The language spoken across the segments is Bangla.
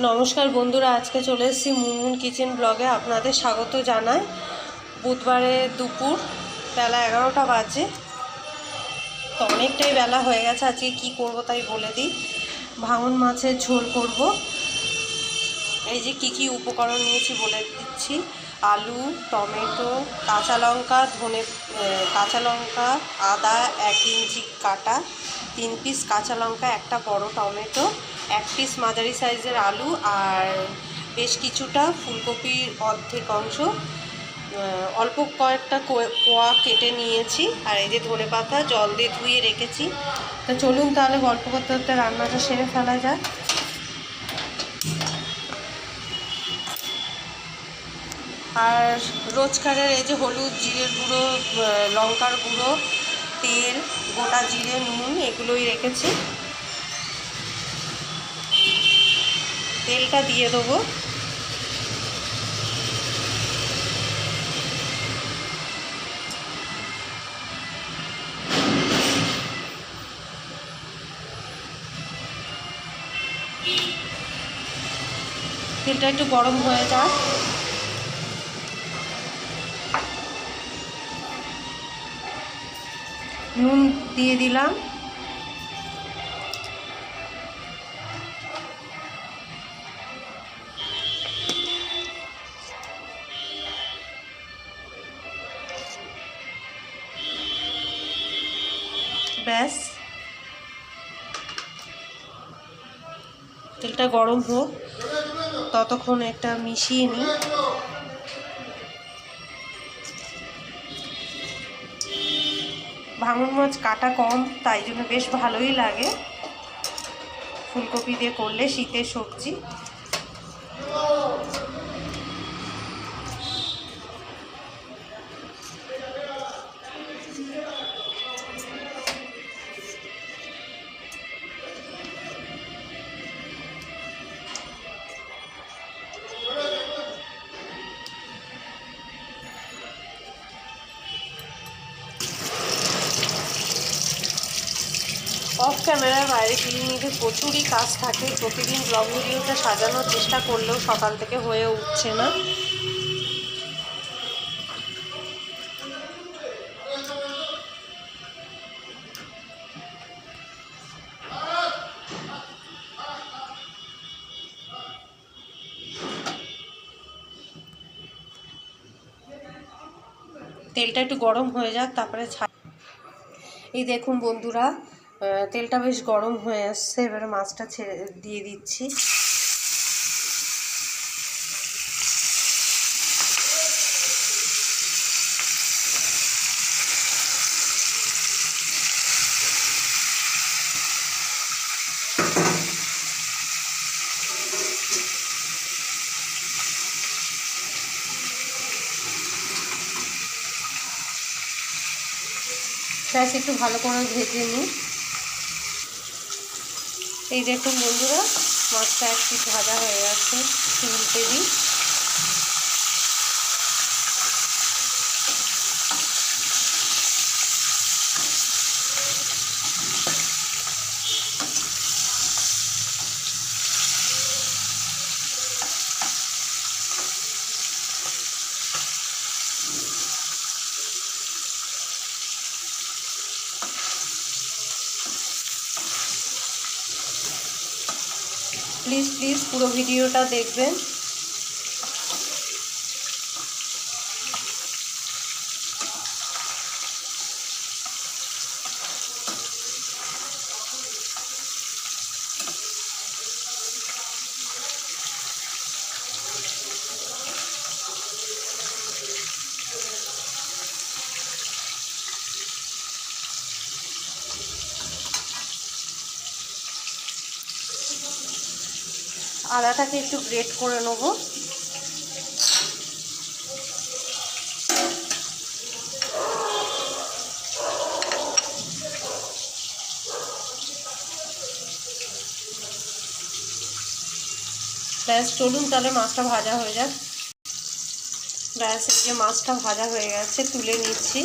নমস্কার বন্ধুরা, আজকে চলে এসেছি মুনমুন কিচেন ব্লগে। আপনাদের স্বাগত জানাই। বুধবারে দুপুর, বেলা এগারোটা বাজে। তো অনেকটাই বেলা হয়ে গেছে, আজকে কি করব তাই বলে দিই। ভাঙন মাছের ঝোল করব। এই যে কি কি উপকরণ নিয়েছি বলে দিচ্ছি। আলু, টমেটো, কাঁচা লঙ্কা, ধনে কাঁচা লঙ্কা, আদা, এক ইঞ্চি কাটা, তিন পিস কাঁচা লঙ্কা, একটা বড় টমেটো এক পিস মাঝারি সাইজের আলু আর বেশ কিছুটা ফুলকপির অর্ধেক অংশ। অল্প কয়েকটা কোয়া কেটে নিয়েছি আর এই যে ধনে পাতা জল দিয়ে ধুয়ে রেখেছি। তা চলুন তাহলে গল্প করতে করতে রান্নাটা সেরে ফেলা যায় আর রোজকারের এই যে হলুদ জিরের গুঁড়ো লঙ্কার গুঁড়ো, তেল, গোটা জিরে, নুন এগুলোই রেখেছি। তেলটা দিয়ে দেবো। তেলটা একটু গরম হয়ে যাক। নুন দিয়ে দিলাম। ব্যাস। তেলটা গরম হোক, ততক্ষণ একটা মিশিয়ে নিই। ভাঙন মাছ কাটা কম, তাই জন্য বেশ ভালোই লাগে। ফুলকপি দিয়ে করলে শীতের সবজি। ক্যামেরার বাইরে ক্লিনিকে প্রচুরই কাজ থাকে। প্রতিদিন ব্লগ ভিডিওটা সাজানোর চেষ্টা করলেও সকাল থেকে হয়ে উঠছে না। তেলটা একটু গরম হয়ে যাক, তারপরে এই দেখুন বন্ধুরা তেলটা বেশ গরম হয়ে আসছে, এবারে মাছটা ছেড়ে, দিয়ে দিচ্ছি। ব্যাস, একটু ভালো করে ভেজে নিই। এই দেখুন বন্ধুরা মাছটা এক পিস ভাজা হয়ে গেছে তিন দিই প্লিজ পুরো ভিডিওটা দেখবেন। আদাটাকে একটু গ্রেট করে নেব। ব্যাস, চলুন তাহলে মাছটা ভাজা হয়ে যাক। ব্যাস যে মাছটা ভাজা হয়ে গেছে, তুলে নিচ্ছি।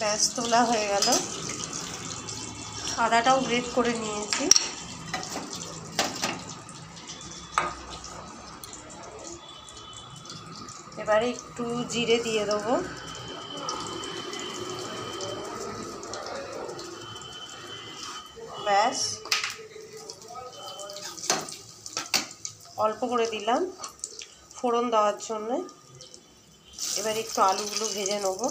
ব্যাস, তোলা হয়ে গেল। আদাটাও গ্রেট করে নিয়েছি। এবারে একটু জিরে দিয়ে দেবো। ব্যাস। অল্প করে দিলাম ফোড়ন দেওয়ার জন্য। এবার একটু আলুগুলো ভেজে নেব।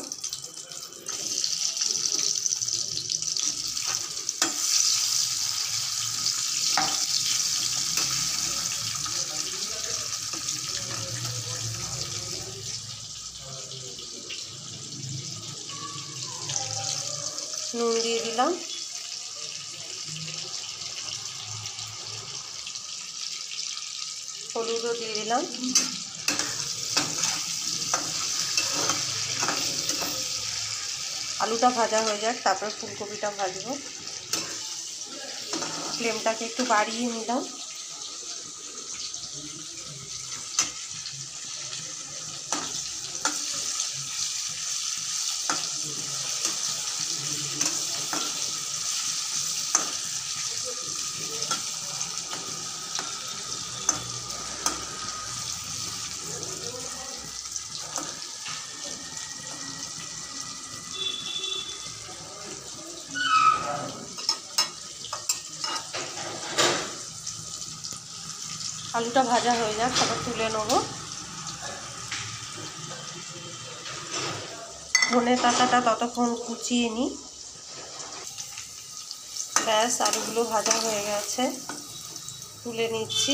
দিলাম। হলুদও দিয়ে দিলাম। আলুটা ভাজা হয়ে যাক, তারপর ফুলকপিটা ভাজবো। ফ্লেমটাকে একটু বাড়িয়ে নিলাম। আলুটা ভাজা হয়ে যাক, তারপর তুলে নেব। ধনে পাতাটা ততক্ষণ কুচিয়ে নিই ব্যাস, আলুগুলো ভাজা হয়ে গেছে। তুলে নিচ্ছি।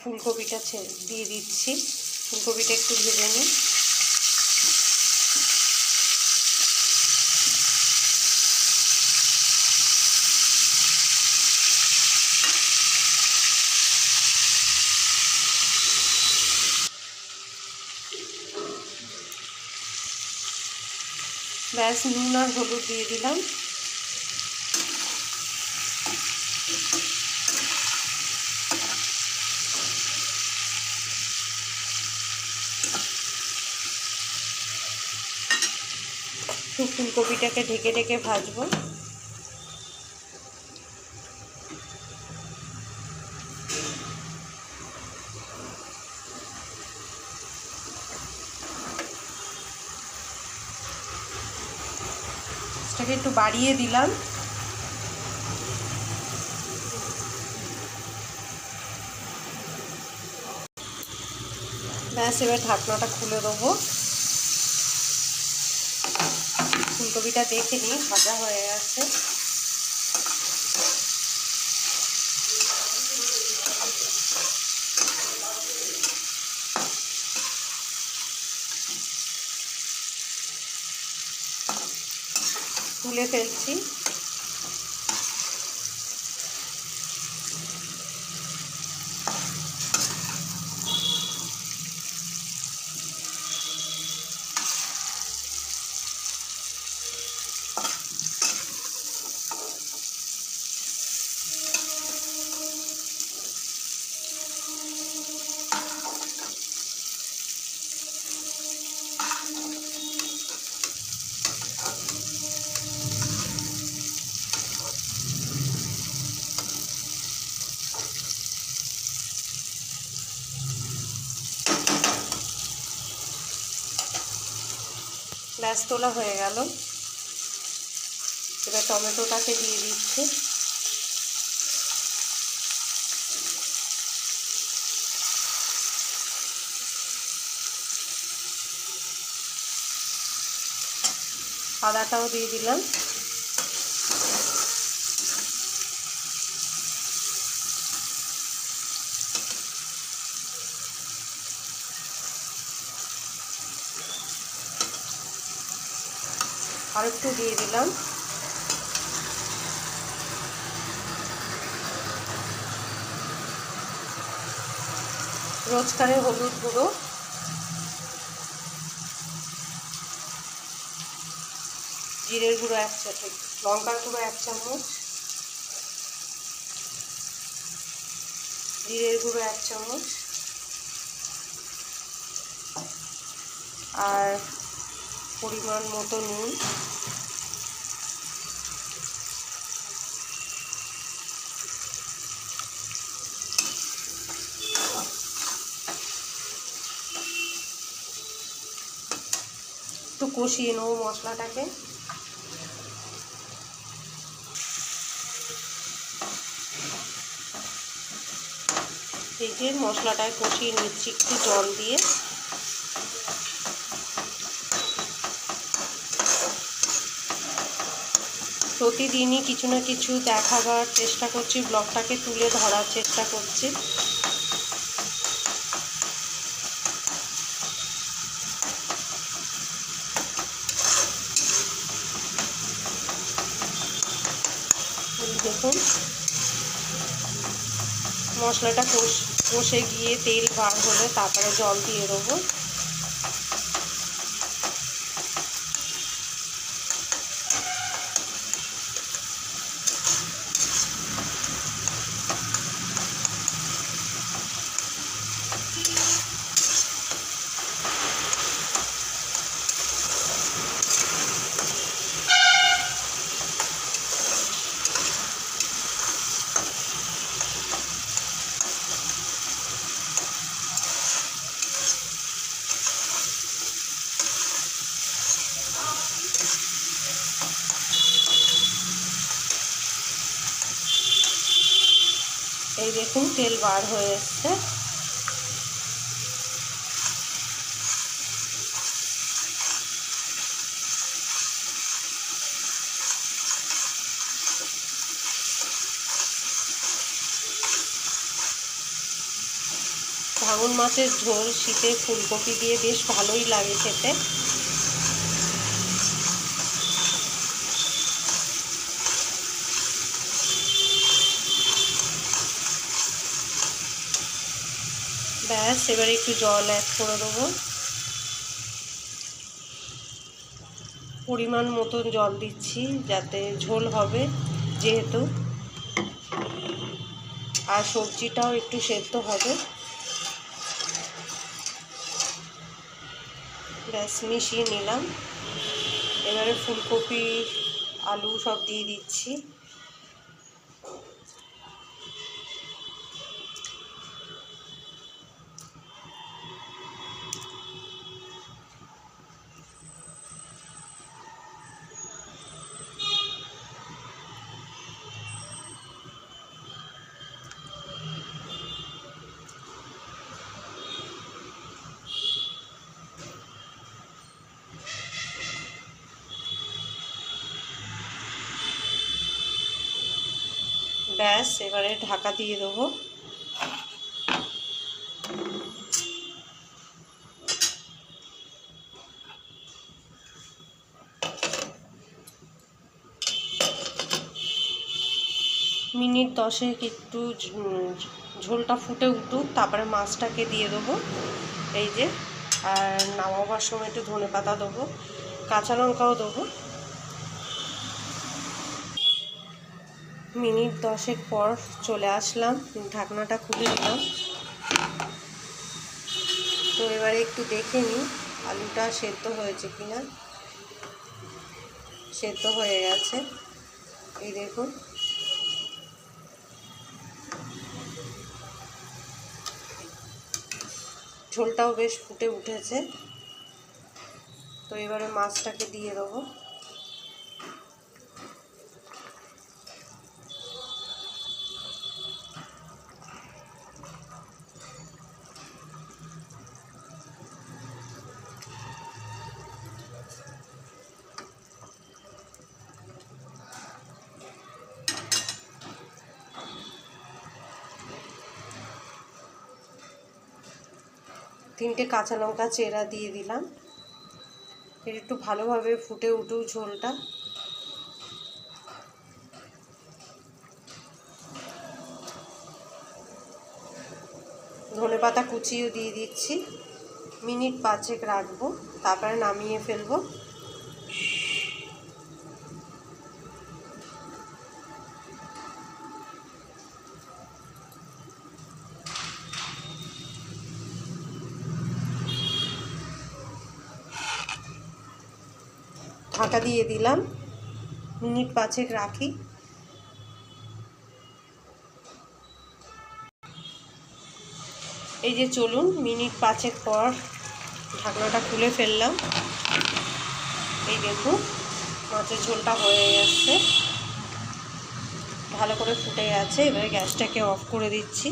ফুলকপিটা দিয়ে দিচ্ছি। ফুলকপিটা একটু ভেজে নিই। ব্যাস নুন আর হলুদ দিয়ে দিলাম। ফুলকপিটাকে ঢেকে ঢেকে ভাজবো। এটাকে একটু বাড়িয়ে দিলাম। ব্যাস এবার ঢাকনাটা খুলে দেবো। ফুলকপিটা দেখে নিই ভাজা হয়ে গেছে। তুলে ফেলছি। ব্যাস তোলা হয়ে গেল। এবার টমেটোটাকে দিয়ে দিচ্ছে। আদাটাও দিয়ে দিলাম। আর একটু দিয়ে দিলাম। রোজকারের হলুদ গুঁড়ো। জিরের গুঁড়ো এক চামচ, লঙ্কার গুঁড়ো এক চামচ। জিরের গুঁড়ো এক চামচ। আর পরিমাণ মতো নুন। একটু কষিয়ে নেব মশলাটাকে। এই যে মশলাটায় কষিয়ে নিচ্ছি একটু জল দিয়ে। প্রতিদিনই কিছু না কিছু দেখাবার চেষ্টা করছি, ব্লগটাকে তুলে ধরার চেষ্টা করছি। দেখুন। মশলাটা কষ, কষে গিয়ে তেল বার হলে তারপরে জল দিয়ে দেবো। দেখুন, তেল বার হয়ে এসছে। ভাঙন মাছের ঝোল, শীতে ফুলকপি দিয়ে বেশ ভালোই লাগে খেতে। ব্যাস, এবারে একটু জল অ্যাড করে দেবো। পরিমাণ মতন জল দিচ্ছি, যাতে ঝোল হবে যেহেতু। আর সবজিটাও একটু সেদ্ধ হবে। ব্যাস, মিশিয়ে নিলাম। এবারে ফুলকপি, আলু সব দিয়ে দিচ্ছি। ব্যাস, এবারে ঢাকা দিয়ে দেবো। মিনিট দশেক একটু ঝোলটা ফুটে উঠুক, তারপরে মাছটাকে দিয়ে দেবো। এই যে, আর নামাবার সময় একটু ধনে পাতা দেবো, কাঁচা লঙ্কাও দেবো। মিনিট দশেক পর চলে আসলাম। ঢাকনাটা খুলে দিলাম তো এবারে একটু দেখে নিই, আলুটা সেদ্ধ হয়েছে কিনা। সেদ্ধ হয়ে গেছে। এই দেখুন। ঝোলটাও বেশ ফুটে উঠেছে। তো এবারে মাছটাকে দিয়ে দেবো। তিনটে কাঁচা লঙ্কা চেরা দিয়ে দিলাম। এর একটু ভালোভাবে ফুটে উঠুক ঝোলটা। ধনে পাতা কুচিও দিয়ে দিচ্ছি। মিনিট পাঁচেক রাখব, তারপরে নামিয়ে ফেলব। ঢাকা দিয়ে দিলাম। মিনিট পাঁচেক রাখি। এই যে চলুন, মিনিট পাঁচেক পর ঢাকনাটা খুলে ফেললাম। এই দেখুন, মাছের ঝোলটা হয়ে যাচ্ছে ভালো করে ফুটে গেছে, এবারে গ্যাসটাকে অফ করে দিচ্ছি।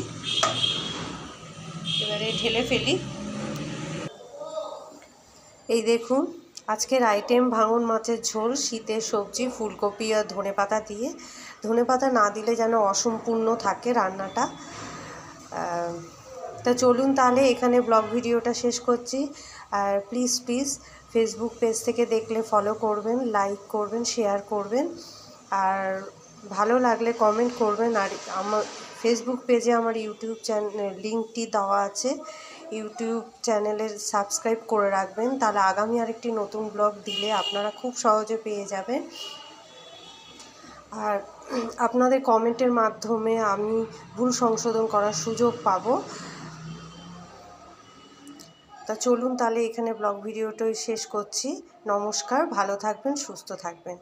এবারে ঢেলে ফেলি। এই দেখুন আজকের আইটেম ভাঙন, মাছের ঝোল, শীতের সবজি, ফুলকপি আর ধনে পাতা দিয়ে। ধনে পাতা না দিলে যেন অসম্পূর্ণ থাকে রান্নাটা। তা চলুন তাহলে এখানে ব্লগ ভিডিওটা শেষ করছি। আর প্লিজ প্লিজ ফেসবুক পেজ থেকে দেখলে ফলো করবেন লাইক করবেন শেয়ার করবেন। আর ভালো লাগলে কমেন্ট করবেন। আর আমার ফেসবুক পেজে আমার ইউটিউব চ্যানেল লিঙ্কটি দেওয়া আছে। ইউটিউব চ্যানেলের সাবস্ক্রাইব করে রাখবেন। তাহলে আগামী আরেকটি নতুন ব্লগ দিলে আপনারা খুব সহজে পেয়ে যাবেন। আর আপনাদের কমেন্টের মাধ্যমে আমি ভুল সংশোধন করার সুযোগ পাবো। তা চলুন তাহলে এখানে ব্লগ ভিডিওটাই শেষ করছি। নমস্কার, ভালো থাকবেন, সুস্থ থাকবেন।